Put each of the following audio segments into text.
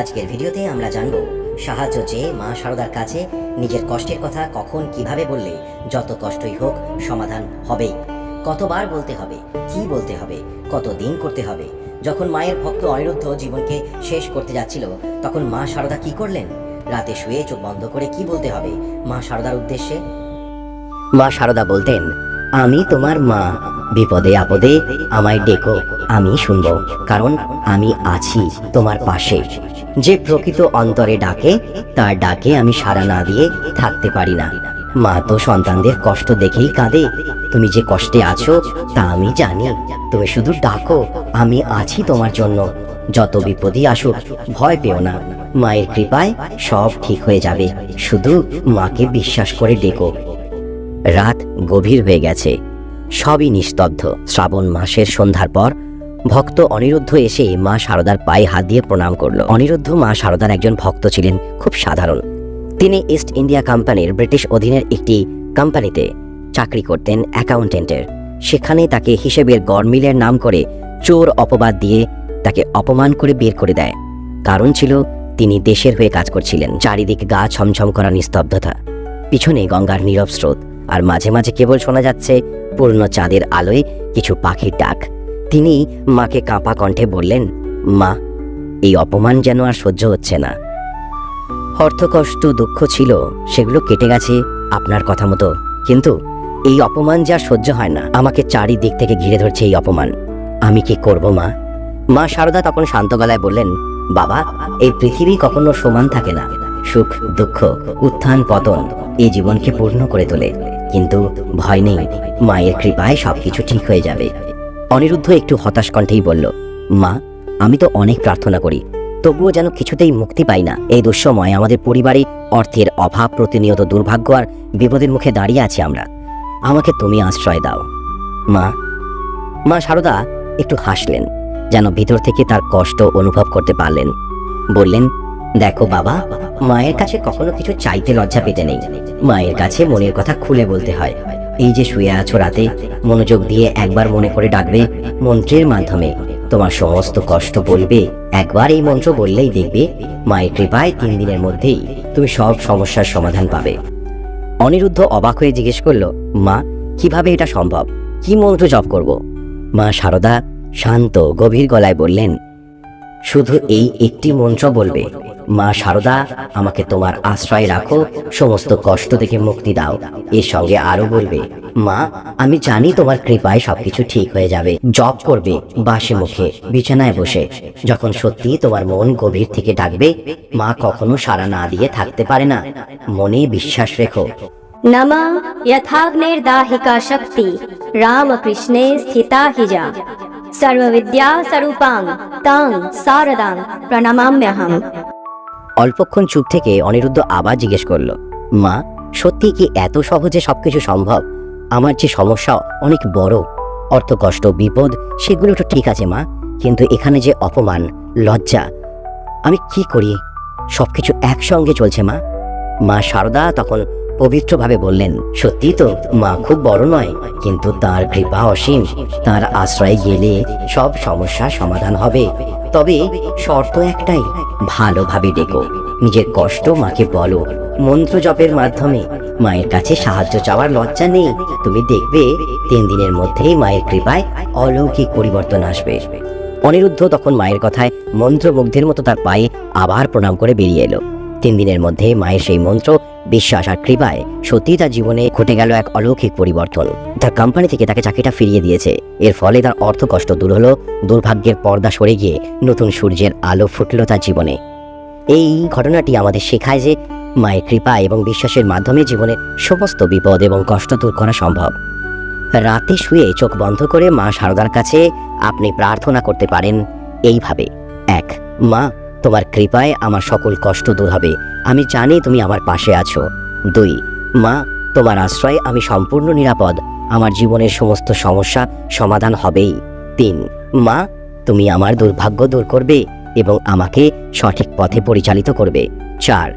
আজকের ভিডিওতে আমরা জানব, সাহায্য চেয়ে মা সারদার কাছে নিজের কষ্টের কথা কখন কীভাবে বললে যত কষ্টই হোক সমাধান হবেই। কতবার বলতে হবে, কি বলতে হবে কত দিন করতে হবে? যখন মায়ের ভক্ত অনিরুদ্ধ জীবনকে শেষ করতে যাচ্ছিল, তখন মা সারদা কি করলেন? রাতে শুয়ে চোখ বন্ধ করে কি বলতে হবে মা সারদার উদ্দেশ্যে? মা সারদা বলতেন, আমি তোমার মা, বিপদে আপদে আমায় ডেকো, আমি শুনব, কারণ আমি আছি তোমার পাশে। যে প্রকৃত অন্তরে ডাকে, তার ডাকে আমি সাড়া না দিয়ে থাকতে পারি না। মা তো সন্তানদের কষ্ট দেখেই কাঁদে। তুমি যে কষ্টে আছো, তা আমি জানি। তুমি শুধু ডাকো, আমি আছি তোমার জন্য। যত বিপদই আসুক, ভয় পেও না। মায়ের কৃপায় সব ঠিক হয়ে যাবে। শুধু মাকে বিশ্বাস করে ডেকো। রাত গভীর হয়ে গেছে। সবই নিস্তব্ধ। শ্রাবণ মাসের সন্ধ্যার পর ভক্ত অনিরুদ্ধ এসে মা সারদার পায়ে হাত দিয়ে প্রণাম করল। অনিরুদ্ধ মা সারদার একজন ভক্ত ছিলেন, খুব সাধারণ। তিনি ইস্ট ইন্ডিয়া কোম্পানির ব্রিটিশ অধীনের একটি কোম্পানিতে চাকরি করতেন, অ্যাকাউন্টেন্টের। সেখানে তাকে হিসেবের গড়মিলের নাম করে চোর অপবাদ দিয়ে তাকে অপমান করে বের করে দেয়। কারণ ছিল, তিনি দেশের হয়ে কাজ করছিলেন, চারিদিক গা ছমছম করা নিস্তব্ধতা। পিছনে গঙ্গার নীরব স্রোত, আর মাঝে মাঝে কেবল শোনা যাচ্ছে পূর্ণ চাঁদের আলোয় কিছু পাখির ডাক। তিনি মাকে কাঁপা কণ্ঠে বললেন, মা, এই অপমান যেন আর সহ্য হচ্ছে না। অর্থকষ্ট, দুঃখ ছিল, সেগুলো কেটে গেছে আপনার কথা মতো। কিন্তু এই অপমান যা সহ্য হয় না, আমাকে চারিদিক থেকে ঘিরে ধরছে এই অপমান। আমি কি করব, মা? মা শারদা তখন শান্ত গলায় বললেন, বাবা, এই পৃথিবী কখনো সমান থাকে না। সুখ, দুঃখ, উত্থান, পতন, এই জীবনকে পূর্ণ করে তোলে। কিন্তু ভয় নেই, মায়ের কৃপায় সবকিছু ঠিক হয়ে যাবে। অনিরুদ্ধ একটু হতাশ কণ্ঠেই বলল, মা, আমি তো অনেক প্রার্থনা করি, তবুও যেন কিছুতেই মুক্তি পাই না। এই দুঃসময় আমাদের পরিবারে অর্থের অভাব প্রতিনিয়ত দুর্ভাগ্য আর বিপদের মুখে দাঁড়িয়ে আছি আমরা। আমাকে তুমি আশ্রয় দাও। মা মা সারদা, একটু হাসলেন, যেন ভিতর থেকে তার কষ্ট অনুভব করতে পারলেন। বললেন, দেখো বাবা, মায়ের কাছে কখনো কিছু চাইতে লজ্জা পেতে নেই। মায়ের কাছে মনের কথা খুলে বলতে হয়। এই যে শুয়ে আছো রাতে, মনোযোগ দিয়ে একবার মনে করে ডাকবে মন্ত্রের মাধ্যমে। তোমার সমস্ত কষ্ট বলবে। একবার এই মন্ত্র বললেই দেখবে, মায়ের কৃপায় তিন দিনের মধ্যেই তুমি সব সমস্যার সমাধান পাবে। অনিরুদ্ধ অবাক হয়ে জিজ্ঞেস করল, মা, কীভাবে এটা সম্ভব? কি মন্ত্র জপ করব? মা শারদা শান্ত, গভীর গলায় বললেন, শুধু এই একটি মন্ত্র বলবে। মা শারদা আমাকে তোমার আশ্রয় রাখো সমস্ত কষ্ট থেকে মুক্তি দাও এর সঙ্গে আরো বলবে মা আমি জানি তোমার কৃপায় সবকিছু ঠিক হয়ে যাবে জব করবে বাসে মুখে বিছানায় বসে যখন সত্যি তোমার মন গভীর থেকে ডাকবে মা কখনো সাড়া না দিয়ে থাকতে পারে না মনে বিশ্বাস রেখো नमः यथाग्नेर्दाहिका शक्ति रामकृष्णे स्थिता हि जा सर्वविद्या स्वरूपां तां शारदां प्रणमाम्यहम् অল্পক্ষণ চুপ থেকে অনিরুদ্ধ আবার জিজ্ঞেস করল, মা সত্যি কি এত সহজে সবকিছু সম্ভব? আমার যে সমস্যা অনেক বড়। অর্থ কষ্ট, বিপদ, সেগুলো তো ঠিক আছে, মা। কিন্তু এখানে যে অপমান, লজ্জা, আমি কি করি? সবকিছু একসঙ্গে চলছে, মা। মা সারদা তখন পবিত্রভাবে বললেন সত্যি তো, মা খুব বড় নয়, কিন্তু তার কৃপা অসীম। তার আশ্রয়ে গেলে সব সমস্যার সমাধান হবে। তবে শর্ত একটাই, ভালোভাবে ডেকো। নিজের কষ্ট মাকে বলো। মন্ত্র জপের মাধ্যমে মায়ের কাছে সাহায্য চাওয়ার লজ্জা নেই। তুমি দেখবে তিন দিনের মধ্যেই মায়ের কৃপায় অলৌকিক পরিবর্তন আসবে। অনিরুদ্ধ তখন মায়ের কথায় মন্ত্রমুগ্ধের মতো তার পায়ে আবার প্রণাম করে বেরিয়ে এলো। তিন দিনের মধ্যে মায়ের সেই মন্ত্র বিশ্বাস আর কৃপায় সত্যি তার জীবনে ঘটে গেল এক অলৌকিক পরিবর্তন। তার কোম্পানি থেকে তাকে চাকরিটা ফিরিয়ে দিয়েছে। এর ফলে তার অর্থ কষ্ট দূর হলো, দুর্ভাগ্যের পর্দা সরে গিয়ে নতুন সূর্যের আলো ফুটল তার জীবনে। এই ঘটনাটি আমাদের শেখায় যে মায়ের কৃপা এবং বিশ্বাসের মাধ্যমে জীবনের সমস্ত বিপদ এবং কষ্ট দূর করা সম্ভব। রাতে শুয়ে চোখ বন্ধ করে মা শারদার কাছে, আপনি প্রার্থনা করতে পারেন। এইভাবে, এক, মা, তোমার কৃপায় আমার সকল কষ্ট দূর হবে। আমি জানি তুমি আমার পাশে আছো। দুই, মা, তোমার আশ্রয়ে আমি সম্পূর্ণ নিরাপদ। আমার জীবনের সমস্ত সমস্যা সমাধান হবেই। তিন, মা, তুমি আমার দুর্ভাগ্য দূর করবে এবং আমাকে সঠিক পথে পরিচালিত করবে। চার,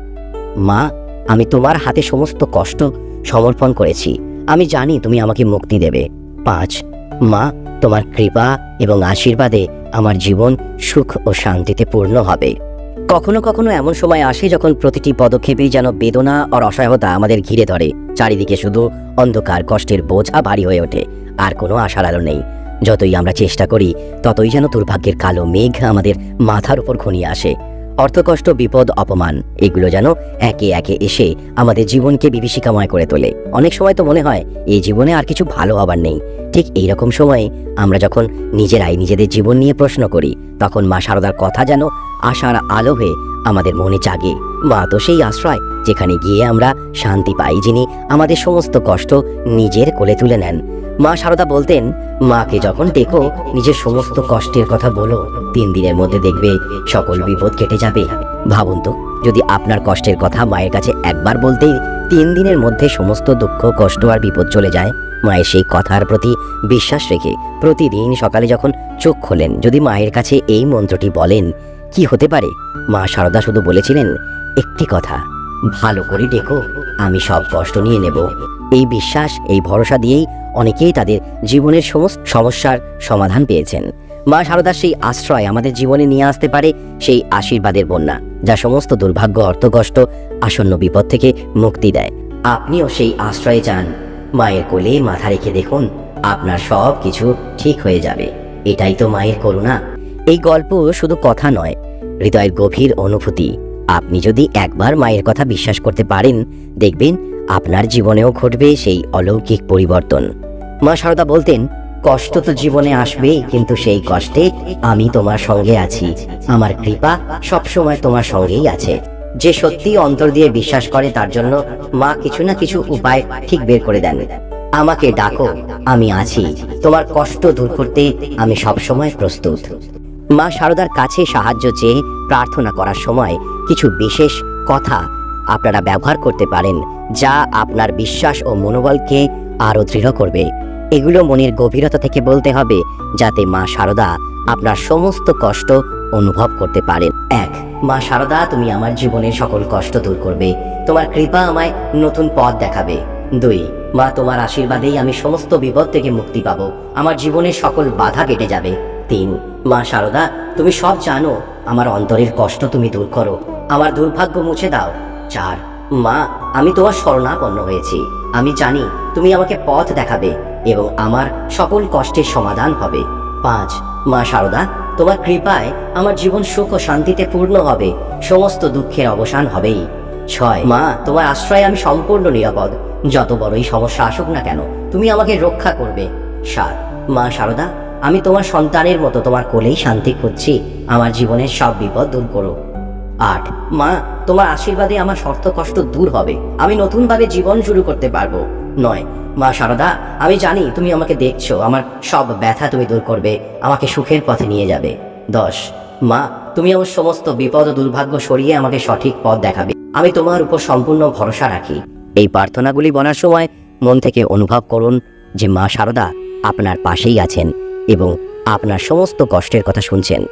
মা, আমি তোমার হাতে সমস্ত কষ্ট সমর্পণ করেছি। আমি জানি তুমি আমাকে মুক্তি দেবে। পাঁচ, মা, তোমার কৃপা এবং আশীর্বাদে আমার জীবন সুখ ও শান্তিতে পূর্ণ হবে। কখনো কখনো এমন সময় আসে যখন প্রতিটি পদক্ষেপেই যেন বেদনা আর অসহায়তা আমাদের ঘিরে ধরে। চারিদিকে শুধু অন্ধকার, কষ্টের বোঝা ভারী হয়ে ওঠে। আর কোনো আশার আলো নেই। যতই আমরা চেষ্টা করি, ততই যেন দুর্ভাগ্যের কালো মেঘ আমাদের মাথার উপর ঘনিয়ে আসে। অর্থকষ্ট বিপদ, অপমান, এগুলো যেন একে একে এসে আমাদের জীবনকে বিভীষিকাময় করে তোলে। অনেক সময় তো মনে হয়, এই জীবনে আর কিছু ভালো হবার নেই। ঠিক এই রকম সময়ে আমরা যখন নিজেরাই নিজেদের জীবন নিয়ে প্রশ্ন করি, তখন মা শারদার কথা যেন আশার আলো হয়ে আমাদের মনে জাগে। মা তো সেই আশ্রয় যেখানে গিয়ে আমরা শান্তি পাই যিনি আমাদের সমস্ত কষ্ট নিজের কোলে তুলে নেন। মা সারদা বলতেন, মাকে যখন ডেকো, নিজের সমস্ত কষ্টের কথা বলো। তিন দিনের মধ্যে দেখবে সকল বিপদ কেটে যাবে। ভাবুন তো, যদি আপনার কষ্টের কথা মায়ের কাছে একবার বলতেই তিন দিনের মধ্যে সমস্ত দুঃখ, কষ্ট আর বিপদ চলে যায়, মায়ের সেই কথার প্রতি বিশ্বাস রেখে প্রতিদিন সকালে যখন চোখ খোলেন, যদি মায়ের কাছে এই মন্ত্রটি বলেন, কি হতে পারে? মা সারদা শুধু বলেছিলেন, একটি কথা, ভালো করে ডেকো, আমি সব কষ্ট নিয়ে নেব। এই বিশ্বাস, এই ভরসা দিয়েই অনেকেই তাদের জীবনের সমস্ত সমস্যার সমাধান পেয়েছেন। মা সারদার সেই আশ্রয় আমাদের জীবনে নিয়ে আসতে পারে সেই আশীর্বাদের বন্যা। যা সমস্ত দুর্ভাগ্য, অর্থকষ্ট, আসন্ন বিপদ থেকে মুক্তি দেয়। আপনিও সেই আশ্রয়ে যান। মায়ের কোলে মাথা রেখে দেখুন, আপনার সব কিছু ঠিক হয়ে যাবে। এটাই তো মায়ের করুণা। এই গল্প শুধু কথা নয়, হৃদয়ের গভীর অনুভূতি। আপনি যদি একবার মায়ের কথা বিশ্বাস করতে পারেন, দেখবেন আপনার জীবনেও ঘটবে সেই অলৌকিক পরিবর্তন। মা সারদা বলতেন কষ্ট তো জীবনে আসবেই, কিন্তু সেই কষ্টে আমি তোমার সঙ্গে আছি। আমার কৃপা সবসময় তোমার সঙ্গেই আছে। যে সত্যি অন্তর দিয়ে বিশ্বাস করে, তার জন্য মা কিছু না কিছু উপায় ঠিক বের করে দেন। আমাকে ডাকো, আমি আছি। তোমার কষ্ট দূর করতে আমি সবসময় প্রস্তুত। মা সারদার কাছে সাহায্য চেয়ে প্রার্থনা করার সময় কিছু বিশেষ কথা আপনারা ব্যবহার করতে পারেন, যা আপনার বিশ্বাস ও মনোবলকে আরও দৃঢ় করবে। এগুলো মনের গভীরতা থেকে বলতে হবে যাতে মা শারদা আপনার সমস্ত কষ্ট অনুভব করতে পারেন। এক, মা শারদা তুমি আমার জীবনের সকল কষ্ট দূর করবে। তোমার কৃপা আমায় নতুন পথ দেখাবে। দুই, মা তোমার আশীর্বাদেই আমি সমস্ত বিপদ থেকে মুক্তি পাবো। আমার জীবনের সকল বাধা কেটে যাবে। তিন, মা শারদা তুমি সব জানো আমার অন্তরের কষ্ট তুমি দূর করো। আমার দুর্ভাগ্য মুছে দাও। চার, মা, আমি তোমার শরণাপন্ন হয়েছি। আমি জানি তুমি আমাকে পথ দেখাবে এবং আমার সকল কষ্টের সমাধান হবে। পাঁচ, মা সারদা, তোমার কৃপায় আমার জীবন সুখ ও শান্তিতে পূর্ণ হবে। সমস্ত দুঃখের অবসান হবেই। ছয়, মা, তোমার আশ্রয়ে আমি সম্পূর্ণ নিরাপদ। যত বড়ই সমস্যা আসুক না কেন, তুমি আমাকে রক্ষা করবে। সাত, মা সারদা, আমি তোমার সন্তানের মতো তোমার কোলেই শান্তি খুঁজছি। আমার জীবনের সব বিপদ দূর করো। আট। মা, তোমার আশীর্বাদে আমার শর্ত কষ্ট দূর হবে। আমি নতুনভাবে জীবন শুরু করতে পারব। নয়। মা, সারদা, আমি জানি তুমি আমাকে দেখছ। আমার সব ব্যথা তুমি দূর করবে। আমাকে সুখের পথে নিয়ে যাবে। দশ। মা, তুমি আমার সমস্ত বিপদ ও দুর্ভাগ্য সরিয়ে আমাকে সঠিক পথ দেখাবে। আমি তোমার উপর সম্পূর্ণ ভরসা রাখি। এই প্রার্থনাগুলি বলার সময় মন থেকে অনুভব করুন যে মা, সারদা, আপনার পাশেই আছেন এবং আপনার সমস্ত কষ্টের কথা শুনছেন।